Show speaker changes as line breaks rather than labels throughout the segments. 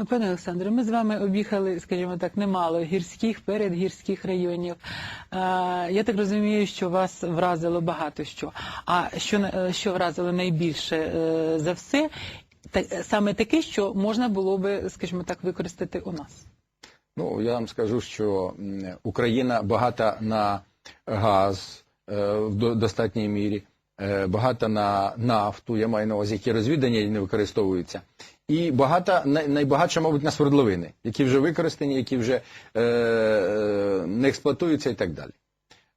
Е, Пане Олександре, ми з вами об'їхали, скажімо так, немало гірських, передгірських районів. Е, Я так розумію, що вас вразило багато що. А що, е, що вразило найбільше е, за все, та- саме таке, що можна було би, скажімо так, використати у нас.
Ну, я вам скажу, що Україна багата на газ е, в достатній мірі, е, багата на нафту, я маю на увазі, які розвідані і не використовуються. І багата, найбагатша, мабуть, на свердловини, які вже використані, які вже е, е, не експлуатуються і так далі.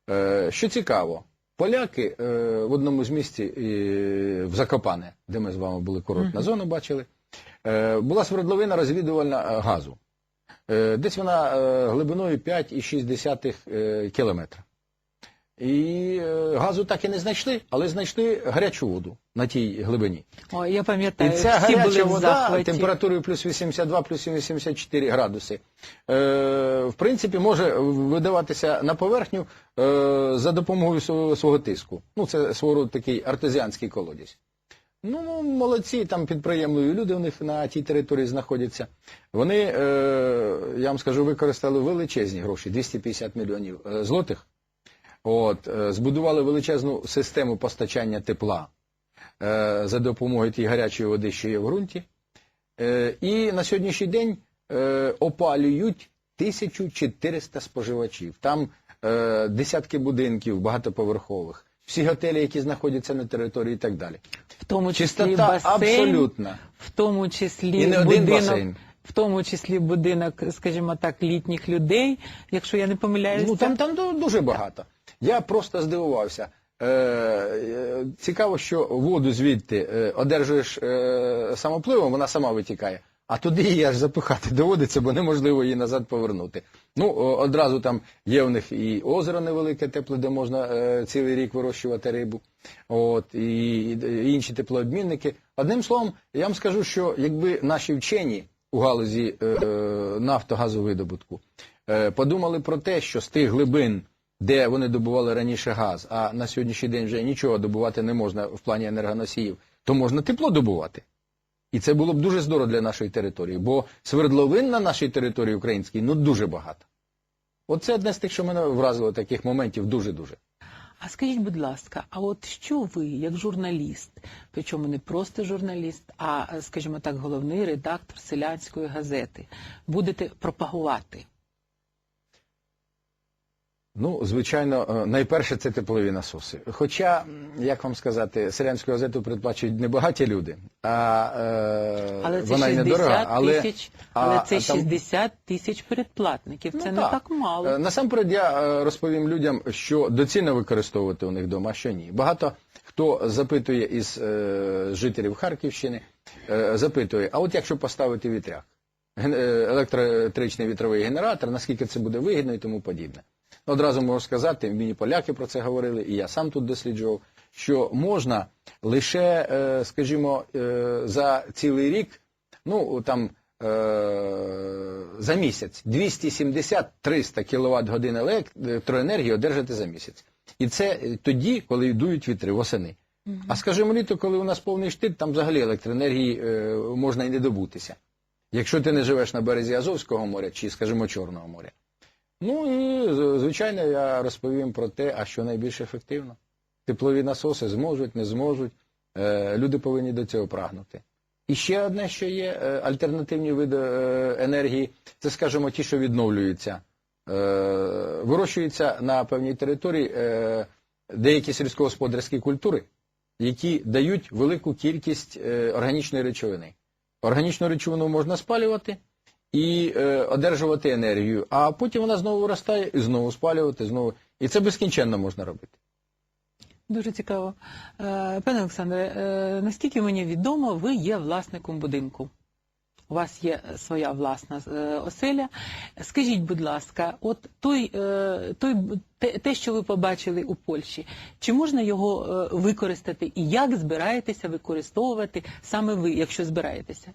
Е, що цікаво, поляки е, в одному з місць е, в Закопане, де ми з вами були курортна зона, бачили, е, була свердловина розвідувальна е, газу. Е, Десь вона е, глибиною 5,6 е, кілометра. І е, газу так і не знайшли, але знайшли гарячу воду на тій глибині.
О, я
І ця
всі
гаряча
в
вода температурою плюс 82, плюс 84 градуси, е, в принципі, може видаватися на поверхню е, за допомогою свого, свого тиску. Ну, це свого роду такий артезіанський колодязь. Ну, молодці, там підприємливі люди у них на тій території знаходяться. Вони, е, я вам скажу, використали величезні гроші, 250 мільйонів е, злотих. От, е, збудували величезну систему постачання тепла е, за допомогою тієї гарячої води, що є в ґрунті. Е, і на сьогоднішній день е, опалюють 1400 споживачів. Там е, десятки будинків багатоповерхових, всі готелі, які знаходяться на території і так далі.
в тому числі
Чистота
басейн,
абсолютна.
в тому числі
І не один
будинок,
басейн.
в тому числі будинок, скажімо так, літніх людей, якщо я не помиляюся.
Ну там, там дуже багато. Я просто здивувався. Е, е, цікаво, що воду звідти е, одержуєш е, самопливом, вона сама витікає. А туди її аж запихати доводиться, бо неможливо її назад повернути. Ну, одразу там є в них і озеро невелике тепле, де можна е, цілий рік вирощувати рибу, от, і, і інші теплообмінники. Одним словом, я вам скажу, що якби наші вчені у галузі е, нафтогазовидобутку е, подумали про те, що з тих глибин, де вони добували раніше газ, а на сьогоднішній день вже нічого добувати не можна в плані енергоносіїв, то можна тепло добувати. І це було б дуже здорово для нашої території, бо свердловин на нашій території українській ну дуже багато. Оце одне з тих, що мене вразило таких моментів дуже-дуже.
А скажіть, будь ласка, а от що ви, як журналіст, причому не просто журналіст, а, скажімо так, головний редактор селянської газети, будете пропагувати?
Ну, звичайно, е, найперше це теплові насоси. Хоча, як вам сказати, селянську газету передплачують небагаті люди, а е,
Але це
вона й
60
недорога. Але,
тисяч, але
а-
це 60 тисяч передплатників.
Ну,
це не так мало.
Е, Насамперед я розповім людям, що доцільно використовувати у них вдома, а що ні. Багато хто запитує із е, жителів Харківщини, е, запитує, а от якщо поставити вітряк, електричний вітровий генератор, наскільки це буде вигідно і тому подібне. Одразу можу сказати, мені поляки про це говорили, і я сам тут досліджував, що можна лише, е, скажімо, е, за цілий рік, ну там е, за місяць 270-300 кВт годин електроенергії одержати за місяць. І це тоді, коли йдуть вітри восени. А скажімо, літо, коли у нас повний штит, там взагалі електроенергії можна і не добутися. Якщо ти не живеш на березі Азовського моря чи, скажімо, Чорного моря. Ну і звичайно я розповім про те, а що найбільш ефективно. Теплові насоси зможуть, не зможуть. Е, люди повинні до цього прагнути. І ще одне, що є е, альтернативні види е, енергії, це, скажімо, ті, що відновлюються. Вирощуються на певній території деякі сільськогосподарські культури, які дають велику кількість органічної речовини. Органічну речовину можна спалювати і е, одержувати енергію, а потім вона знову виростає і знову спалювати, знову. І це безкінченно можна робити.
Дуже цікаво. Е, Пане Олександре, е, наскільки мені відомо, ви є власником будинку. У вас є своя власна е, оселя. Скажіть, будь ласка, от той, е, той те, те, що ви побачили у Польщі, чи можна його е, використати і як збираєтеся використовувати саме ви, якщо збираєтеся?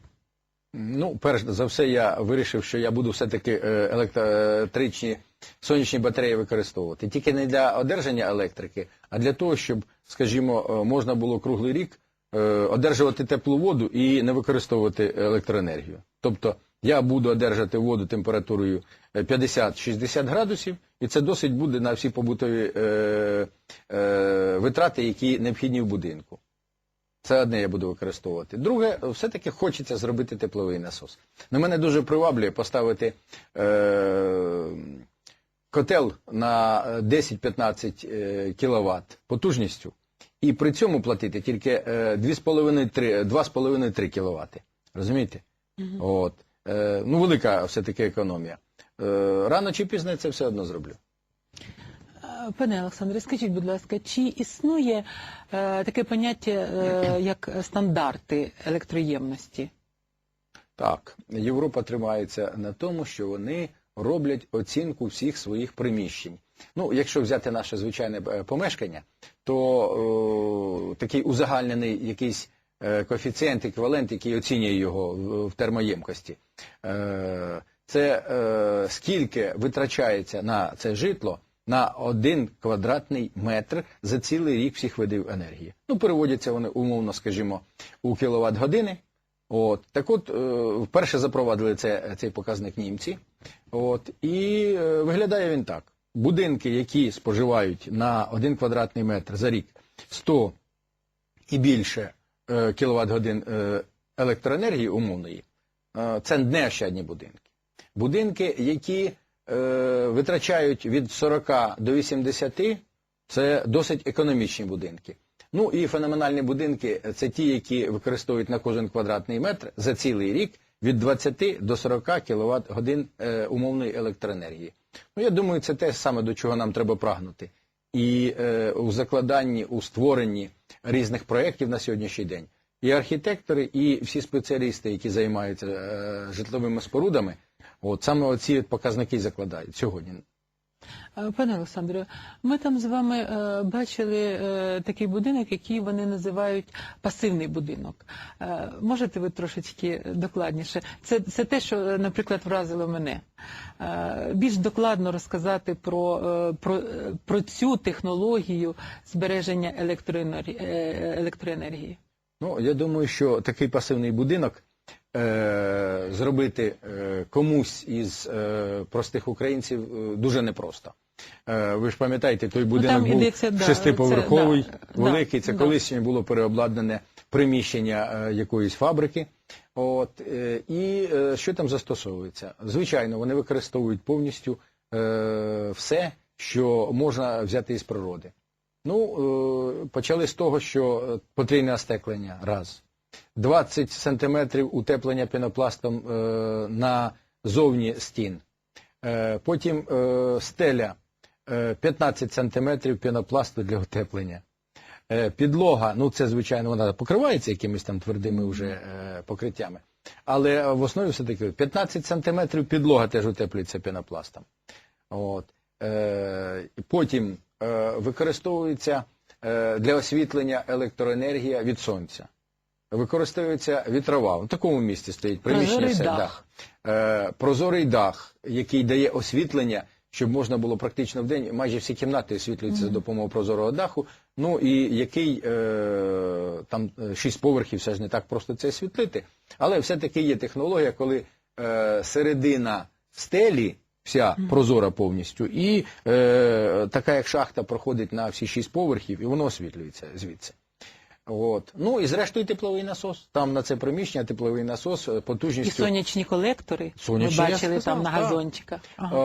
Ну, перш за все, я вирішив, що я буду все-таки е, електричні сонячні батареї використовувати. Тільки не для одержання електрики, а для того, щоб, скажімо, е, можна було круглий рік е, одержувати теплу воду і не використовувати електроенергію. Тобто я буду одержати воду температурою е, 50-60 градусів, і це досить буде на всі побутові витрати, які необхідні в будинку. Це одне я буду використовувати. Друге, все-таки хочеться зробити тепловий насос. На мене дуже приваблює поставити е, котел на 10-15 е, кВт потужністю і при цьому платити тільки е, 2,5-3 2,5-3 кВт. Розумієте? От. Е, ну, велика все-таки економія. Е, рано чи пізно це все одно зроблю.
Пане Олександре, скажіть, будь ласка, чи існує е, таке поняття, е, як стандарти електроємності?
Так, Європа тримається на тому, що вони роблять оцінку всіх своїх приміщень. Ну, якщо взяти наше звичайне е, помешкання, то е, такий узагальнений якийсь е, коефіцієнт, еквівалент, який оцінює його в термоємкості, е, це е, скільки витрачається на це житло на один квадратний метр за цілий рік всіх видів енергії. Ну, переводяться вони умовно, скажімо, у кіловат години. От так, от е, вперше запровадили це, цей показник німці. От і е, виглядає він так: будинки, які споживають на один квадратний метр за рік 100 і більше е, кіловат годин електроенергії умовної, це неощадні будинки. Будинки, які е, витрачають від 40 до 80, це досить економічні будинки. Ну і феноменальні будинки це ті, які використовують на кожен квадратний метр за цілий рік від 20 до 40 кВт годин е, умовної електроенергії. Ну я думаю, це те саме до чого нам треба прагнути. І е, у закладанні, у створенні різних проєктів на сьогоднішній день. І архітектори, і всі спеціалісти, які займаються е, житловими спорудами, от саме оці показники закладають сьогодні.
Е, Пане Олександре, ми там з вами е, бачили е, такий будинок, який вони називають пасивний будинок. Можете ви трошечки докладніше? Це, це те, що, наприклад, вразило мене. Більш докладно розказати про, про, про цю технологію збереження електроенергії.
Ну, я думаю, що такий пасивний будинок е, зробити е, комусь із е, простих українців дуже непросто. Е, ви ж пам'ятаєте, той будинок
Ну,
був
да,
шестиповерховий,
це, да,
великий. Це
да.
колись було переобладнане приміщення якоїсь фабрики. От, е, і е, що там застосовується? Звичайно, вони використовують повністю е, все, що можна взяти із природи. Ну, почали з того, що потрійне остеклення раз. 20 сантиметрів утеплення пінопластом е, на зовні стін. Е, потім е, стеля е, 15 сантиметрів пінопласту для утеплення. Підлога, ну це звичайно вона покривається якимись там твердими вже покриттями. Але в основі все-таки 15 сантиметрів підлога теж утеплюється пінопластом. От. Потім використовується для освітлення електроенергія від сонця. Використовується вітрова. В такому місці стоїть приміщення.
Прозорий
все,
дах.
да. Е, прозорий дах, який дає освітлення, щоб можна було практично в день, майже всі кімнати освітлюються за допомогою прозорого даху. Ну і який е, там е, шість поверхів, все ж не так просто це освітлити. Але все-таки є технологія, коли е, середина стелі вся прозора повністю, і е, така як шахта проходить на всі шість поверхів, і воно освітлюється звідси. От. Ну і зрештою тепловий насос. Там на це приміщення тепловий насос е,
І сонячні колектори.
Сонячні,
Ми бачили
сказав,
там на газончиках. Ага.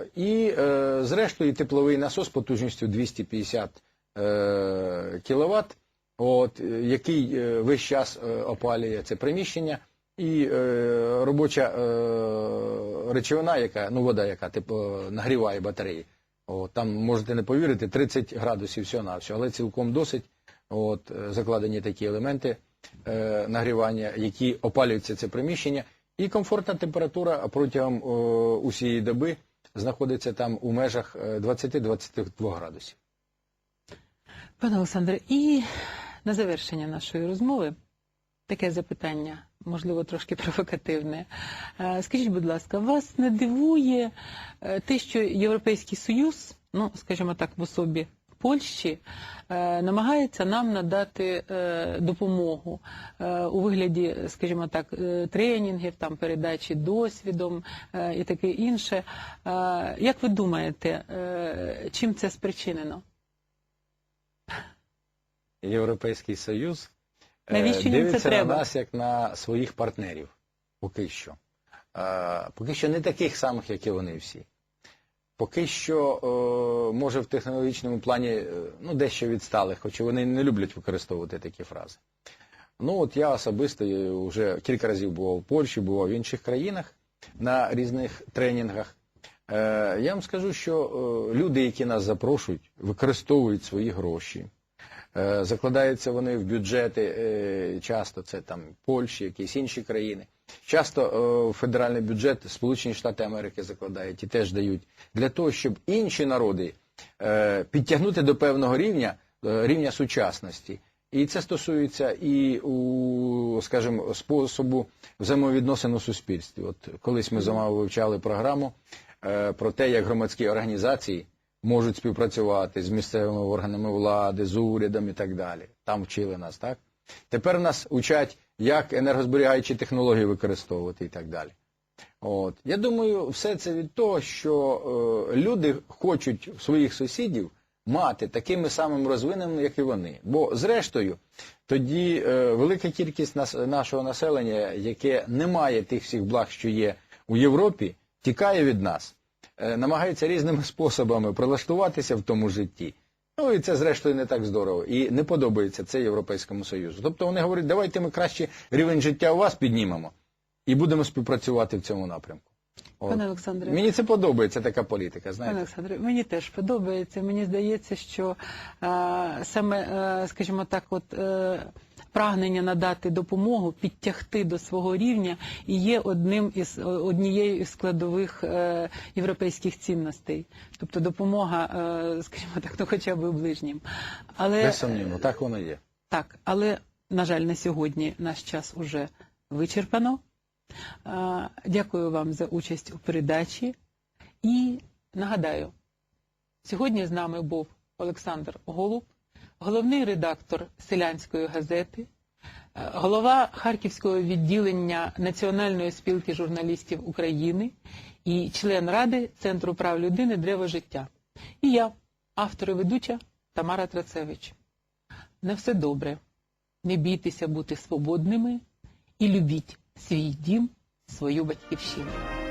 Е, і е, зрештою тепловий насос потужністю 250 е, кВт, от, е, який е, весь час е, опалює це приміщення. І е, робоча е, речовина, яка, ну вода, яка типу, нагріває батареї. От, там можете не повірити, 30 градусів всього на але цілком досить. От, е, закладені такі елементи е, нагрівання, які опалюються це приміщення, і комфортна температура протягом е, усієї доби знаходиться там у межах е, 20-22 градусів.
Пане Олександре, і на завершення нашої розмови таке запитання, можливо, трошки провокативне. Е, Скажіть, будь ласка, вас не дивує е, те, що Європейський Союз, ну, скажімо так, в особі Польщі е, намагається нам надати е, допомогу е, у вигляді, скажімо так, тренінгів, там передачі досвідом і таке інше. Як ви думаєте, чим це спричинено?
Європейський Союз
Навіщо це
дивиться на нас як на своїх партнерів. Поки що. Поки що не таких самих, як і вони всі. Поки що, е, може, в технологічному плані е, ну, дещо відсталих, хоча вони не люблять використовувати такі фрази. Ну, от я особисто вже кілька разів бував в Польщі, бував в інших країнах на різних тренінгах. Е, Я вам скажу, що люди, які нас запрошують, використовують свої гроші. Е, Закладаються вони в бюджети, е, часто це там Польщі, якісь інші країни. Часто е, в федеральний бюджет Сполучені Штати Америки закладають і теж дають для того, щоб інші народи е, підтягнути до певного рівня, е, рівня сучасності. І це стосується і у, скажімо, способу взаємовідносин у суспільстві. От колись ми з вами вивчали програму е, про те, як громадські організації можуть співпрацювати з місцевими органами влади, з урядом і так далі. Там вчили нас, так? Тепер нас учать, як енергозберігаючі технології використовувати і так далі. От. Я думаю, все це від того, що е, люди хочуть своїх сусідів мати такими самими розвиненими, як і вони. Бо, зрештою, тоді е, велика кількість нас, нашого населення, яке не має тих всіх благ, що є у Європі, тікає від нас, е, намагається різними способами прилаштуватися в тому житті. Ну і це, зрештою, не так здорово. І не подобається це Європейському Союзу. Тобто вони говорять, давайте ми краще рівень життя у вас піднімемо і будемо співпрацювати в цьому напрямку. От.
Пане Олександре,
Мені це подобається така політика,
Пане. Олександре, мені теж подобається. Мені здається, що е, саме, е, скажімо так, от е, прагнення надати допомогу, підтягти до свого рівня і є одним із однією із складових е, європейських цінностей. Тобто допомога, е, скажімо так, ну хоча б ближнім. Але
Безсумнівно, так воно є.
так, але на жаль, на сьогодні наш час уже вичерпано. Е, Дякую вам за участь у передачі. І нагадаю, сьогодні з нами був Олександр Голуб, головний редактор селянської газети, е, голова Харківського відділення Національної спілки журналістів України і член Ради Центру прав людини Древо життя. І я, автор і ведуча Тамара Трацевич. На все добре. Не бійтеся бути свободними і любіть свій дім, свою батьківщину.